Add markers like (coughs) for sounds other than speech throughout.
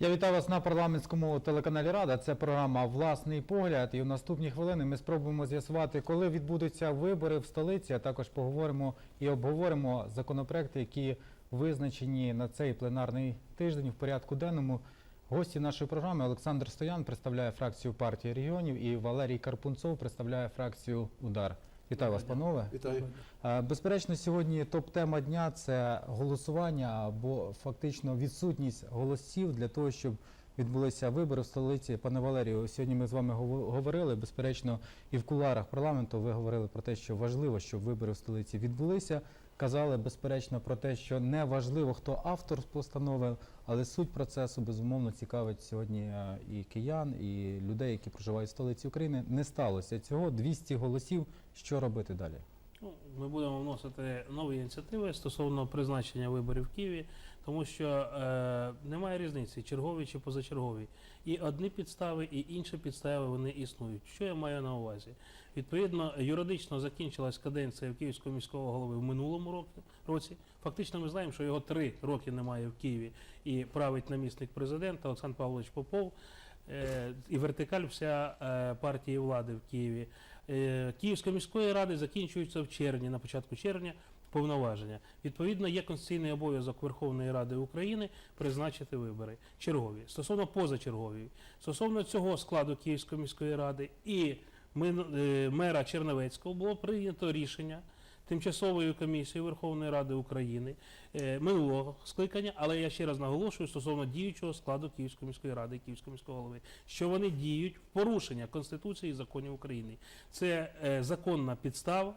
Я вітаю вас на парламентському телеканалі Рада. Це програма Власний погляд. І у наступні хвилини ми спробуємо з'ясувати, коли відбудуться вибори в столиці. А також поговоримо і обговоримо законопроекти, які визначені на цей пленарний тиждень в порядку денному. Гості нашої програми Олександр Стоян представляє фракцію партії регіонів і Валерій Карпунцов представляє фракцію Удар. Вітаю вас, панове. Вітаю. Е, Безперечно, сьогодні топ-тема дня це голосування або фактично відсутність голосів для того, щоб відбулися вибори в столиці. Пане Валерію, сьогодні ми з вами говорили. Безперечно, і в куларах парламенту ви говорили про те, що важливо, щоб вибори в столиці відбулися. Казали безперечно про те, що не важливо, хто автор постанови, але суть процесу безумовно цікавить сьогодні е, і киян, і людей, які проживають в столиці України. Не сталося цього 200 голосів. Що робити далі? Ну, Ми будемо вносити нові ініціативи стосовно призначення виборів в Києві, тому що е, немає різниці, чергові чи позачергові. І одні підстави, і інші підстави вони існують. Що я маю на увазі? Відповідно, юридично закінчилась каденція Київського міського голови в минулому році-. Фактично, ми знаємо, що його три роки немає в Києві і править намісник президента Олександр Павлович Попов. Е, і вертикаль вся е, партії влади в Києві. Е, Київської міської ради закінчуються в червні, на початку червня, повноваження. Відповідно, є конституційний обов'язок Верховної Ради України призначити вибори чергові. Стосовно позачергові, стосовно цього складу Київської міської ради і е, мера Черновецького було прийнято рішення. Тимчасовою комісією Верховної Ради України е, минулого скликання, але я ще раз наголошую стосовно діючого складу Київської міської ради і Київського міського голови, що вони діють в порушення Конституції і законів України. Це е, законна підстава,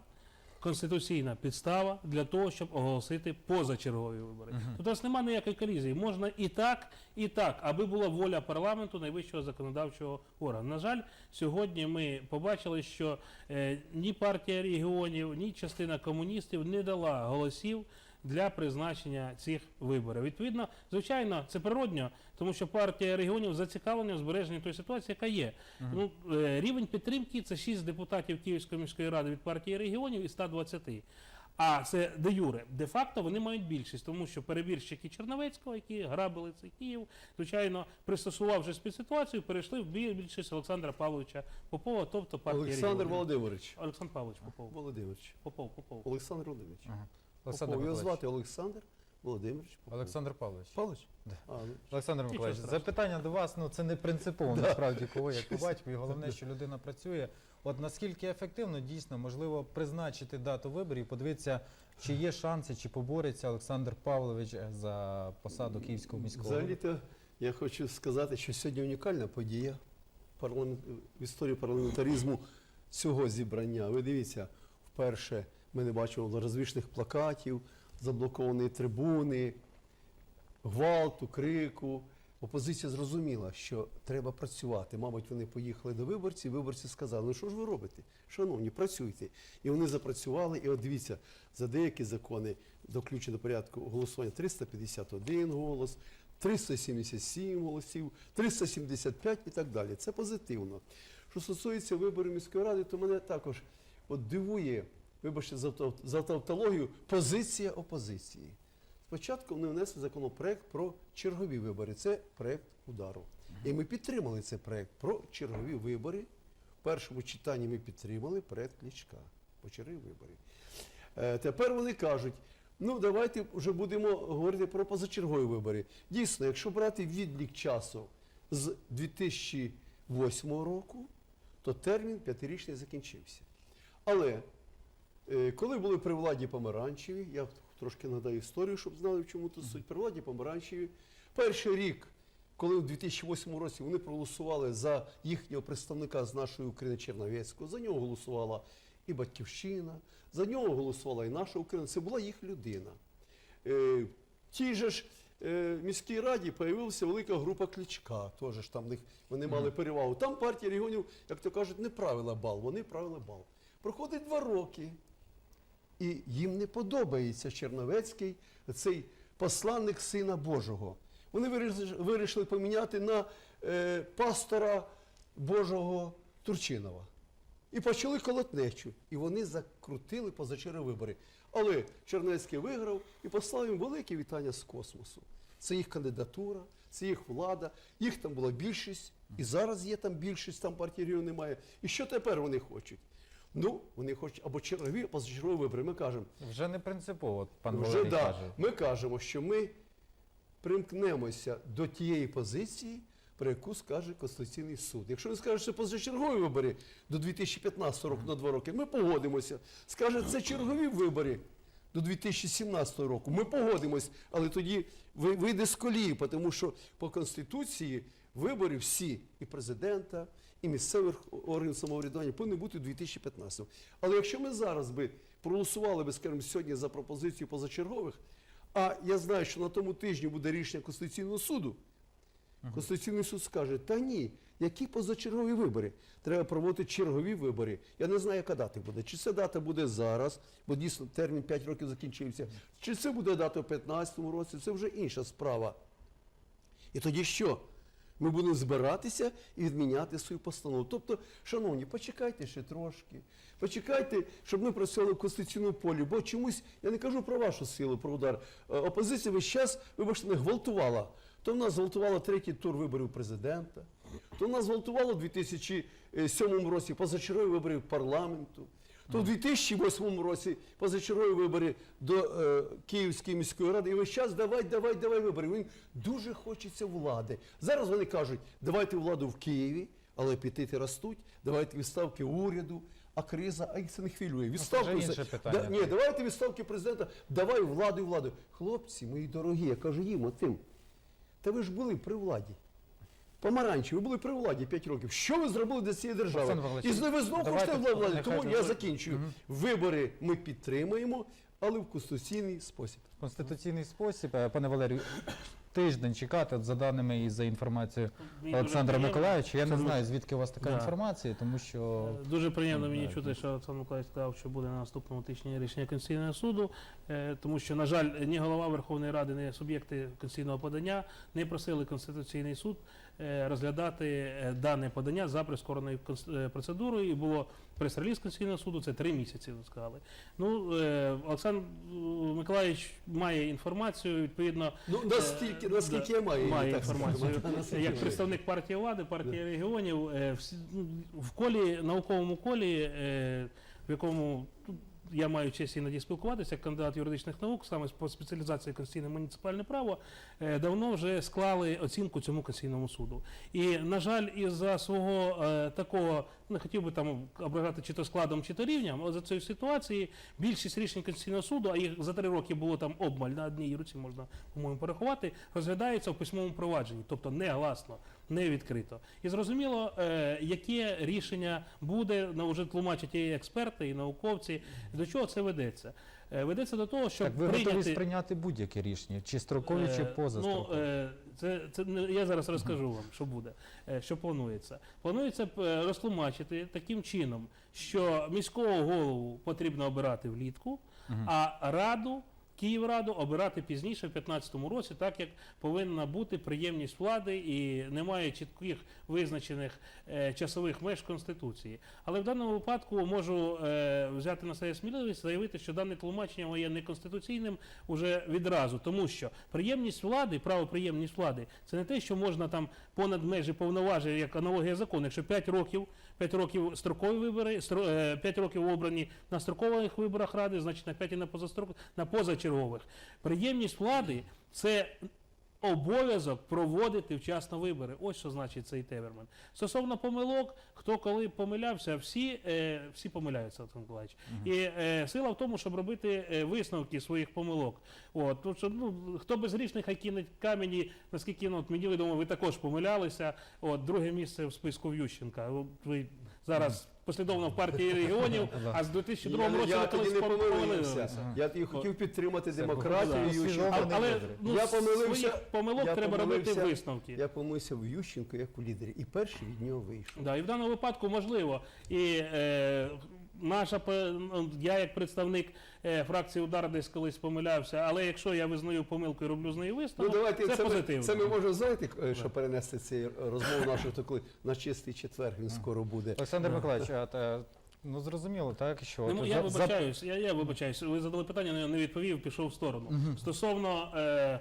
конституційна підстава для того, щоб оголосити позачергові вибори. Тут у нас немає ніякої колізії. Можна і так, і так, аби була воля парламенту найвищого законодавчого органу. На жаль, сьогодні ми побачили, що е, ні партія регіонів, ні частина комуністів не дала голосів. Для призначення цих виборів. Відповідно, звичайно, це природньо, тому що партія регіонів зацікавлена в збереженні тої ситуації, яка є. Ну, е, рівень підтримки це 6 депутатів Київської міської ради від партії регіонів і 120. А це де юре. Де факто вони мають більшість, тому що перебірщики Черновецького, які грабили цей Київ, звичайно, пристосувавши спецситуацію, перейшли в бі- більшість Олександра Павловича Попова, тобто партія Олександр регіонів. Володимирович. Олександр Павлович Попов. Володимирович. Попов, Попов. Олександр Володимирович. Ага. Попов. Олександр Його Миколаївич. звати Олександр Володимирович. Попов. Олександр Павлович. Павлович? Да. А, ну, Олександр Миколаївич, страшного. запитання до вас, ну це не принципово, насправді, кого як по батькові. Головне, що людина працює. От наскільки ефективно дійсно можливо призначити дату виборів, подивитися, чи є шанси, чи побореться Олександр Павлович за посаду київського міського голови. Взагалі-то я хочу сказати, що сьогодні унікальна подія парламент... в історії парламентаризму цього зібрання. Ви дивіться, вперше ми не бачимо розвішних плакатів, заблоковані трибуни, гвалту, крику. Опозиція зрозуміла, що треба працювати. Мабуть, вони поїхали до виборців, виборці сказали, ну що ж ви робите? Шановні, працюйте. І вони запрацювали. І от дивіться, за деякі закони до включення до порядку голосування 351 голос, 377 голосів, 375 і так далі. Це позитивно. Що стосується виборів міської ради, то мене також от дивує, вибачте за, тавтологію, позиція опозиції. Спочатку вони внесли законопроект про чергові вибори. Це проект удару. І ми підтримали цей проект про чергові вибори. В першому читанні ми підтримали проект Клічка по чергові вибори. Е, тепер вони кажуть: ну давайте вже будемо говорити про позачергові вибори. Дійсно, якщо брати відлік часу з 2008 року, то термін п'ятирічний закінчився. Але Коли були при владі помаранчеві, я трошки нагадаю історію, щоб знали, в чому тут суть. При владі помаранчеві, перший рік, коли у 2008 році вони проголосували за їхнього представника з нашої України Черновецького, за нього голосувала і Батьківщина, за нього голосувала і наша Україна. Це була їх людина. Е, В тій же ж е, міській раді з'явилася велика група Кличка. Теж там них вони мали перевагу. Там партія регіонів, як то кажуть, не правила бал, вони правили бал. Проходить два роки. І їм не подобається Черновецький, цей посланник Сина Божого. Вони вирішили поміняти на е, пастора Божого Турчинова. І почали колотнечу. І вони закрутили позачергові вибори. Але Чернецький виграв і послав їм велике вітання з космосу. Це їх кандидатура, це їх влада, їх там була більшість, і зараз є там більшість, там партії немає. І що тепер вони хочуть? Ну, вони хочуть або чергові, або позачергові вибори. Ми кажемо, Вже не принципово, пан вже да, каже. ми кажемо, що ми примкнемося до тієї позиції, про яку скаже Конституційний суд. Якщо він скаже, що позачергові вибори до 2015 року на два роки, ми погодимося. Скаже, це чергові вибори до 2017 року. Ми погодимось, але тоді ви- вийде з колії, тому що по Конституції вибори всі і президента, і місцевих органів самоврядування повинні бути у 2015. Але якщо ми зараз би проголосували би, скажімо, сьогодні за пропозицію позачергових, а я знаю, що на тому тижні буде рішення Конституційного суду. Конституційний суд скаже: та ні, які позачергові вибори? Треба проводити чергові вибори. Я не знаю, яка дата буде. Чи ця дата буде зараз, бо дійсно термін 5 років закінчився, чи це буде дата в 2015 році, це вже інша справа. І тоді що? Ми будемо збиратися і відміняти свою постанову. Тобто, шановні, почекайте ще трошки. Почекайте, щоб ми працювали в конституційному полі. Бо чомусь, я не кажу про вашу силу, про удар. Е, Опозиція весь час, вибачте, не гвалтувала. То в нас зґвалтувало третій тур виборів президента, то в нас зґвалтувало в 2007 році позачергові вибори парламенту. То в 2008 році позачергові вибори до е, Київської міської ради. І весь час давай, давай, давай вибори. Він дуже хочеться влади. Зараз вони кажуть, давайте владу в Києві, але апетити ростуть, давайте відставки уряду, а криза, а їх це не хвилює. Відставку вже все- інше питання. Да, ні, давайте відставки президента, давай владу і владу. Хлопці, мої дорогі, я кажу їм отим. Та ви ж були при владі. Помаранчі, ви були при владі 5 років. Що ви зробили для цієї держави? І ви знову хочете влади. Тому я закінчую. Вибори ми підтримуємо, але в конституційний спосіб. Конституційний спосіб, Е, пане Валерію, тиждень чекати, от за даними і за інформацією Мені дуже Олександра приємно. Миколаївича. Я не Це знаю, звідки у вас така Да. інформація, тому що Е, Дуже приємно мені Так. чути, що Олександр Миколаївич сказав, що буде на наступному тижні рішення Конституційного суду, е, тому що, на жаль, ні голова Верховної Ради, ні суб'єкти конституційного подання не просили Конституційний суд е, розглядати е, дане подання за прискореною конс- е, процедурою. І було прес-реліз Конституційного суду, це три місяці, ви сказали. Ну, е, Олександр Миколаївич має інформацію, відповідно, Ну, настільки, наскільки да, я маю, маю так інформацію. Наскільки Як представник партії влади, партії регіонів, в всі- ну, в колі, науковому колі, е, в якому ну, я маю честь іноді спілкуватися, як кандидат юридичних наук, саме по спеціалізації конституційне муніципальне право, е, давно вже склали оцінку цьому конституційному суду. І, на жаль, із-за свого е, такого, не хотів би там ображати чи то складом, чи то рівнем, але за цієї ситуації більшість рішень Конституційного суду, а їх за три роки було там обмаль на одній руці можна, по-моєму, порахувати, розглядається в письмовому провадженні, тобто не гласно, не відкрито. І зрозуміло, е, яке рішення буде, ну, вже тлумачать і експерти, і науковці. До чого це ведеться? Е, Ведеться до того, щоб так ви готові сприйняти будь-яке рішення, чи строкові, чи Е, позастрокові. Ну, це, це я зараз розкажу вам, що буде, що планується. Планується розтлумачити таким чином, що міського голову потрібно обирати влітку, а раду. Київраду обирати пізніше в 2015 році, так як повинна бути приємність влади і немає чітких визначених е, часових меж Конституції. Але в даному випадку можу е, взяти на себе сміливість заявити, що дане тлумачення є неконституційним уже відразу, тому що приємність влади, правоприємність влади, це не те, що можна там понад межі повноважень, як аналогія закону. Якщо 5 років, 5 років строкові вибори, стро- е, 5 років обрані на строкових виборах ради, значить на 5 і на позастрок, на позачергових. Приємність влади це обов'язок проводити вчасно вибори. Ось що значить цей термін. Стосовно помилок, хто коли помилявся, всі, е, всі помиляються, Олександр Миколаївич. І е, сила в тому, щоб робити е, висновки своїх помилок. От, тому що, ну, хто безгрішний, хай кинуть камені, наскільки ну, от мені відомо, ви також помилялися. От, друге місце в списку в Ющенка. От, ви зараз послідовно в партії регіонів, (laughs) а з 2002 Я, році я тоді не помилився. Я тоді хотів підтримати демократію. Ющенка. Але ну, Я помилився, помилок я треба робити висновки. Я помилився в Ющенко як у лідері. І перший від нього вийшов. Да, і в даному випадку можливо. І е, наша я як представник е, фракції удар десь колись помилявся, але якщо я визнаю помилку і роблю з неї Ну давайте це, це, ми, це ми можемо знаєте, е, що перенести цей розмову нашу то коли на чистий четвер він скоро буде. Олександр Миколаївич, а, та, ну зрозуміло, так, що Ну, я вибачаюсь, я, я вибачаюсь. Ви задали питання, не, не відповів, пішов в сторону. Стосовно е, Е,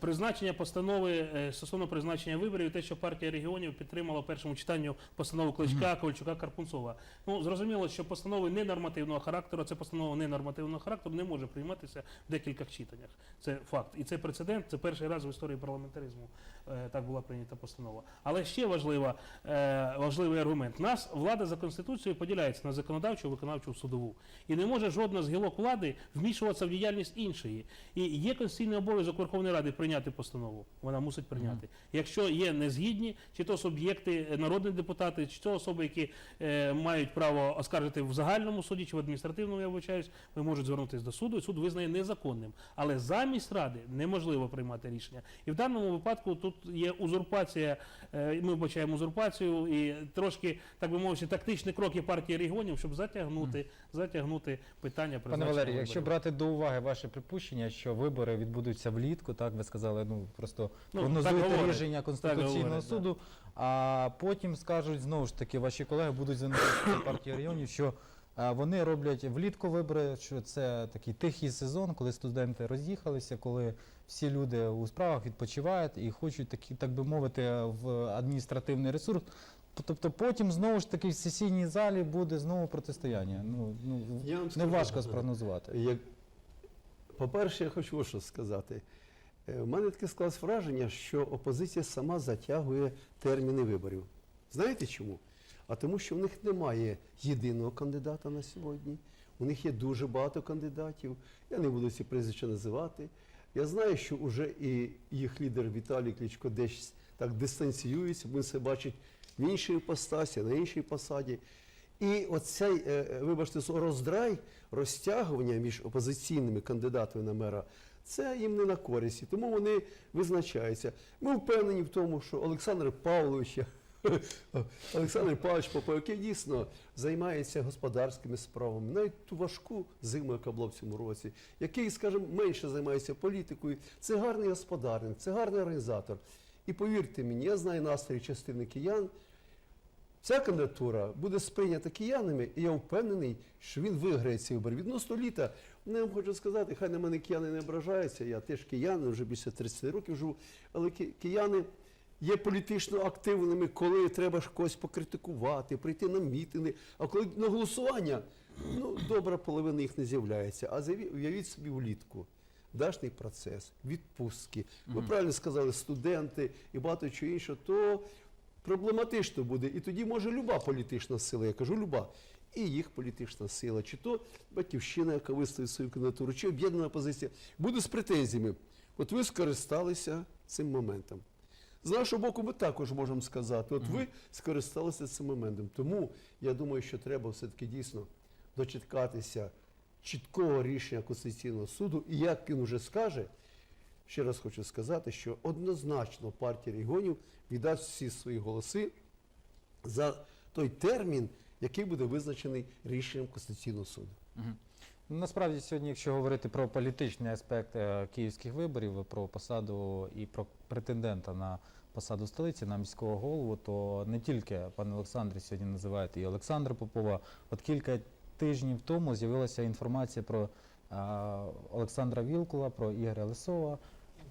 Призначення постанови е, стосовно призначення виборів, те, що партія регіонів підтримала в першому читанні постанову Кличка, Ковальчука, Карпунцова. Ну зрозуміло, що постанови ненормативного характеру, це постанова ненормативного характеру не може прийматися в декількох читаннях. Це факт. І це прецедент. Це перший раз в історії парламентаризму е, так була прийнята постанова. Але ще важлива, е, важливий аргумент. Нас влада за конституцією поділяється на законодавчу, виконавчу, судову. І не може жодна з гілок влади вмішуватися в діяльність іншої. І є конституційний обов'язок Верховної Ради прийняти постанову. Вона мусить прийняти. Якщо є незгідні, чи то суб'єкти, е, народні депутати, чи то особи, які е, мають право оскаржити в загальному суді чи в адміністративному, я вибачаюсь, ви можуть звернутися до суду, і суд визнає незаконним. Але замість ради неможливо приймати рішення. І в даному випадку тут є узурпація. е, Ми вбачаємо узурпацію і трошки, так би мовити, тактичні кроки партії регіонів, щоб затягнути, затягнути питання Пане Валерію, якщо брати до уваги ваше припущення, що вибори відбудуться влітку, так ви сказали, ну просто Ну, прогнозуєте рішення Конституційного говорять, да. суду, а потім скажуть знову ж таки, ваші колеги будуть звинувачувати (coughs) партію регіонів, що вони роблять влітку вибори, що це такий тихий сезон, коли студенти роз'їхалися, коли всі люди у справах відпочивають і хочуть такі, так би мовити, в адміністративний ресурс. Тобто потім знову ж таки в сесійній залі буде знову протистояння. Ну, ну Я вам не важко спрогнозувати. Як... По-перше, я хочу що сказати. Е, У мене таке склалось враження, що опозиція сама затягує терміни виборів. Знаєте чому? А тому, що в них немає єдиного кандидата на сьогодні. У них є дуже багато кандидатів. Я не буду ці прізвища називати. Я знаю, що вже і їх лідер Віталій Кличко десь так дистанціюється, він себе бачить в іншій іпостасі, на іншій посаді. І оцей, е, е, вибачте, роздрай, розтягування між опозиційними кандидатами на мера, це їм не на користь. Тому вони визначаються. Ми впевнені в тому, що Олександр Павлович, Олександр Павлович Попов, який дійсно займається господарськими справами, навіть ту важку зиму, яка була в цьому році, який, скажімо, менше займається політикою, це гарний господарник, це гарний організатор. І повірте мені, я знаю настрій частини киян. Ця кандидатура буде сприйнята киянами, і я впевнений, що він виграє ці вибори. Відносно літа, ну, я вам хочу сказати, хай на мене кияни не ображаються, я теж киянин, вже більше 30 років живу, але кияни є політично активними, коли треба ж когось покритикувати, прийти на мітинги, а коли на голосування, ну, добра половина їх не з'являється. А уявіть собі влітку. Дашний процес, відпустки. Ви правильно сказали, студенти і багато чого іншого, то проблематично буде. І тоді може люба політична сила, я кажу люба, і їх політична сила, чи то батьківщина, яка виставить свою кандидатуру, чи об'єднана позиція, буде з претензіями. От ви скористалися цим моментом. З нашого боку, ми також можемо сказати, от ви скористалися цим моментом. Тому я думаю, що треба все-таки дійсно дочекатися чіткого рішення Конституційного суду, і як він вже скаже, ще раз хочу сказати, що однозначно партія регіонів віддасть всі свої голоси за той термін, який буде визначений рішенням Конституційного суду. Насправді сьогодні, якщо говорити про політичний аспект е, київських виборів, про посаду і про претендента на посаду столиці, на міського голову, то не тільки пане Олександре сьогодні називають і Олександра Попова. От кілька тижнів тому з'явилася інформація про е, Олександра Вілкула, про Ігоря Лисова.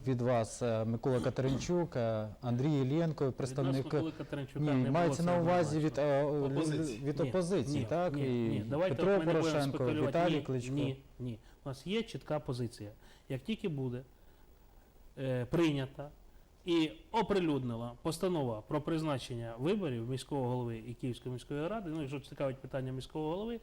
Від вас е, Микола Катеринчук, е, Андрій Іллєнко, представник Таренчука ні, мається на увазі від, е, Опозиції. від опозиції, ні, так? Ні, і ні. Давайте Петро Порошенко. Віталій ні, Кличко. Ні, ні. У нас є чітка позиція. Як тільки буде е, прийнята і оприлюднила постанова про призначення виборів міського голови і Київської міської ради, ну якщо цікавить питання міського голови,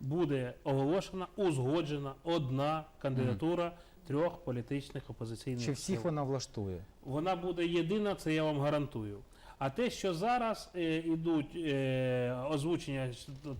буде оголошена, узгоджена одна кандидатура трьох політичних опозиційних Чи всіх сил. вона влаштує? Вона буде єдина, це я вам гарантую. А те, що зараз е, ідуть е, озвучення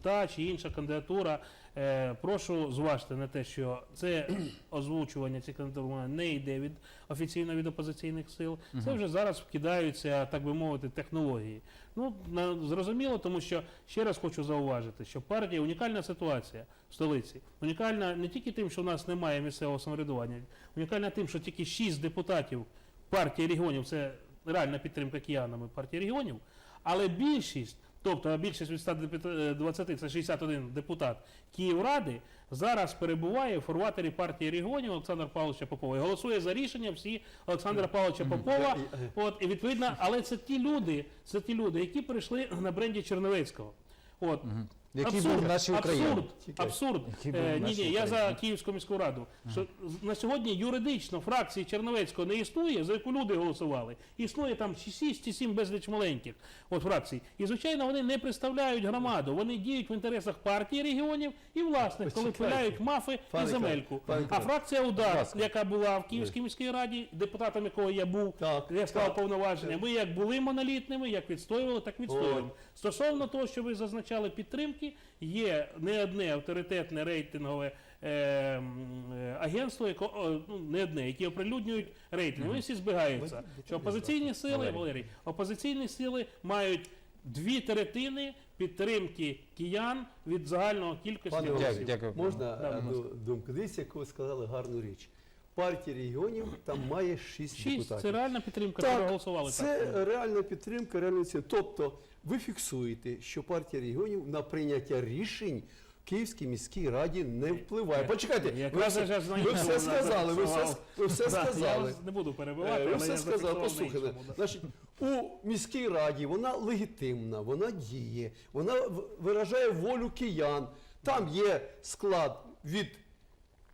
та чи інша кандидатура, е, прошу зважте на те, що це (clears throat) озвучування цієї кандидатури не йде від офіційно від опозиційних сил. Це вже зараз вкидаються, так би мовити, технології. Ну на, зрозуміло, тому що ще раз хочу зауважити, що партія унікальна ситуація в столиці. Унікальна не тільки тим, що в нас немає місцевого самоврядування, унікальна тим, що тільки шість депутатів партії регіонів це реальна підтримка киянами партії регіонів, але більшість тобто більшість від 120 це 61 депутат Київради, зараз перебуває в форватері партії регіонів Олександра Павловича Попова. І голосує за рішення всі Олександра Павловича Попова. От і відповідно, але це ті люди, це ті люди, які прийшли на бренді Черновецького. От Який був в нашій Україні. абсурд, абсурд. Який був в Е, ні, нашій ні, я за Україні. Київську міську раду. Що з- на сьогодні юридично фракції Черновецького не існує, за яку люди голосували. Існує там 6 чи 7 безліч маленьких от фракцій. І звичайно, вони не представляють громаду. Вони діють в інтересах партії регіонів і власних, коли Почекайте. пиляють мафи Пане і земельку. Пане А фракція Удар, ласка. яка була в Київській міській раді, депутатом якого я був, Так, я так. повноваження. Ми як були монолітними, як відстоювали, так відстоюємо. Стосовно того, що ви зазначали підтримки, є не одне авторитетне рейтингове е, е, агентство, яко, о, ну, не одне, які оприлюднюють рейтинги. Вони всі збігаються. Що опозиційні сили, Валерій. Опозиційні сили мають дві третини підтримки киян від загального кількості Пане голосів. Дякую, дякую. Можна Да, будь одну думку? Дивіться, яку ви сказали гарну річ. Партія регіонів там має шість Шість депутатів. це реальна підтримка, Так, проголосували Це так. реальна підтримка, реальна. Тобто ви фіксуєте, що партія регіонів на прийняття рішень в Київській міській раді не впливає. Почекайте, ви все, ви все сказали, ви все, ви все Да, Я сказали. не буду Е, перебивати, Ви все сказали, послухайте. Значить, у міській раді вона легітимна, вона діє, вона виражає волю киян. Там є склад від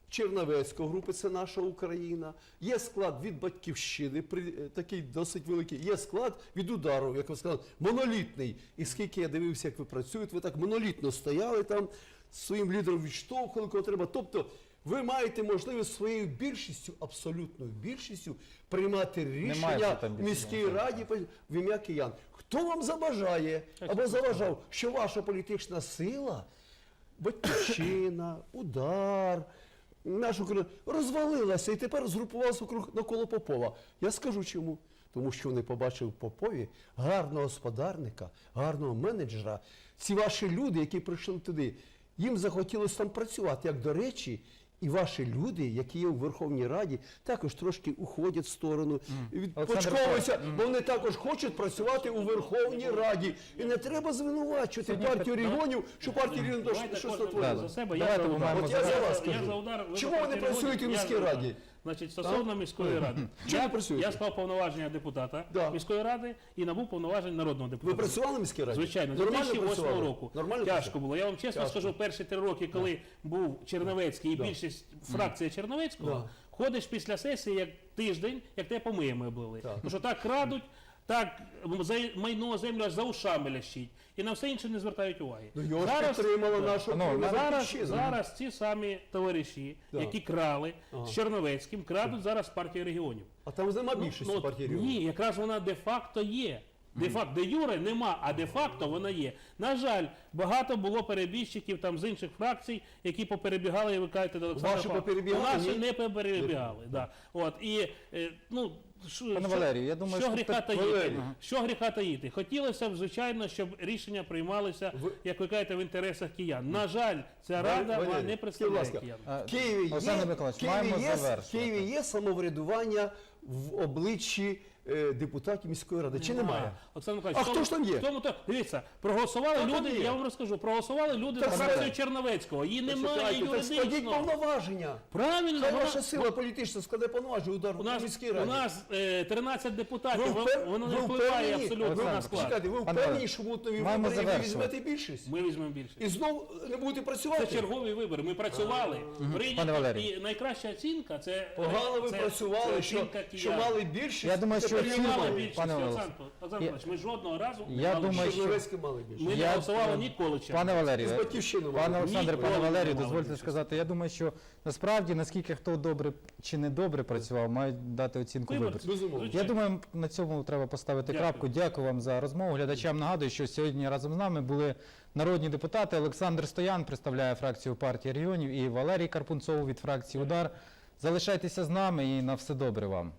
Черновецького групи, це наша Україна. Є склад від батьківщини, при- е, такий досить великий. Є склад від удару, як ви сказали, монолітний. І скільки я дивився, як ви працюєте, ви так монолітно стояли там, своїм лідером відштовхували, кого треба. Тобто ви маєте можливість своєю більшістю, абсолютною більшістю, приймати рішення в міській раді в ім'я киян. Хто вам забажає або заважав, що ваша політична сила, батьківщина, удар, наша країну розвалилася і тепер згрупувалася навколо Попова. Я скажу чому. Тому що вони побачили в Попові гарного господарника, гарного менеджера. Ці ваші люди, які прийшли туди, їм захотілося там працювати. Як до речі, і ваші люди, які є у Верховній Раді, також трошки уходять в сторону, відпочковуються, бо вони також хочуть працювати у Верховній Раді. І не треба звинувачувати Сьогодні партію регіонів, що партія регіонів Давайте щось кожен натворила. за себе. Давайте я за ми удар. маємо От я за вас я кажу. за удар. Чому вони працюють регіонів, міській раді? Значить, стосовно міської ради. Чому я, ви працюєте? я склав повноваження депутата Да. міської ради і набув повноважень народного Ви працювали в міській раді? Звичайно, з Нормально 2008 працювали? року. Нормально Тяжко працювали? було. Я вам чесно Тяжко. скажу, перші три роки, коли був Черновецький і більшість фракція Черновецького, Да. ходиш після сесії як тиждень, як тебе помиями облили. Так. Тому що так крадуть, так майно землю аж за ушами лящить. І на все інше не звертають уваги. Ну його ж Зараз- підтримала наша Ну, Зараз, зараз ці самі товариші, Да. які крали Ага. з Черновецьким, крадуть зараз партію регіонів. А там нема більшості Ну, партії регіонів. Ні, якраз вона де-факто є. Де-факто, де юре нема, а де-факто вона є. На жаль, багато було перебіжчиків там з інших фракцій, які поперебігали, і ви кажете до Олександра. Ваші поперебігали, наші не поперебігали. Да. От, і, е, ну, що, Пане Валерію, я думаю, що що гріха таїти? Валерій. Що гріха таїти? Хотілося б, звичайно, щоб рішення приймалися, Ви- як ви кажете, в інтересах киян. На жаль, ця рада вона Валерій, не представляє киян. В Києві є, Києві є. Києві є самоврядування в обличчі е, депутатів міської ради. Чи немає? Олександр А Миколаївич, хто ж там є? в Тому то дивіться, проголосували Хто там люди. є? Я вам розкажу, проголосували люди Так за фракцію Черновецького. Її немає Почекайте, так складіть юридично. повноваження. Правильно, Хай вона- ваша сила політична складе повноваження удар у у нас міській у раді. нас е, 13 депутатів. Ви вон- Воно не ви впливає впевнені? абсолютно Олександр, на склад. Чекайте, ви Пане впевнені, що будуть нові маємо вибори, і ви завершувати. візьмете більшість? Ми візьмемо більше. І знову не будете Це працювати? чергові вибори. Ми працювали. Пане Прийняли. Валерій. І найкраща оцінка це Погано ви це- працювали, це що, оцінка що киян. мали більшість. Я думаю, що тепер Ми не немає. мали більшість, Пане Олександр Олександр, Олександр я- ми жодного разу не Я мали думаю, більшість. що- мали більшість. Ми не Я- голосували ніколи. чесно. Пане Валерію, З батьківщини мали. пане Олександре, Ніколи пане не Валерію, мали дозвольте більшості. сказати. Я думаю, що насправді наскільки хто добре чи не добре працював, мають дати оцінку Виборці. виборців. Безумовно. Я думаю, на цьому треба поставити Дякую. крапку. Дякую вам за розмову. Глядачам нагадую, що сьогодні разом з нами були народні депутати Олександр Стоян, представляє фракцію партії регіонів, і Валерій Карпунцов від фракції Удар. Залишайтеся з нами і на все добре вам.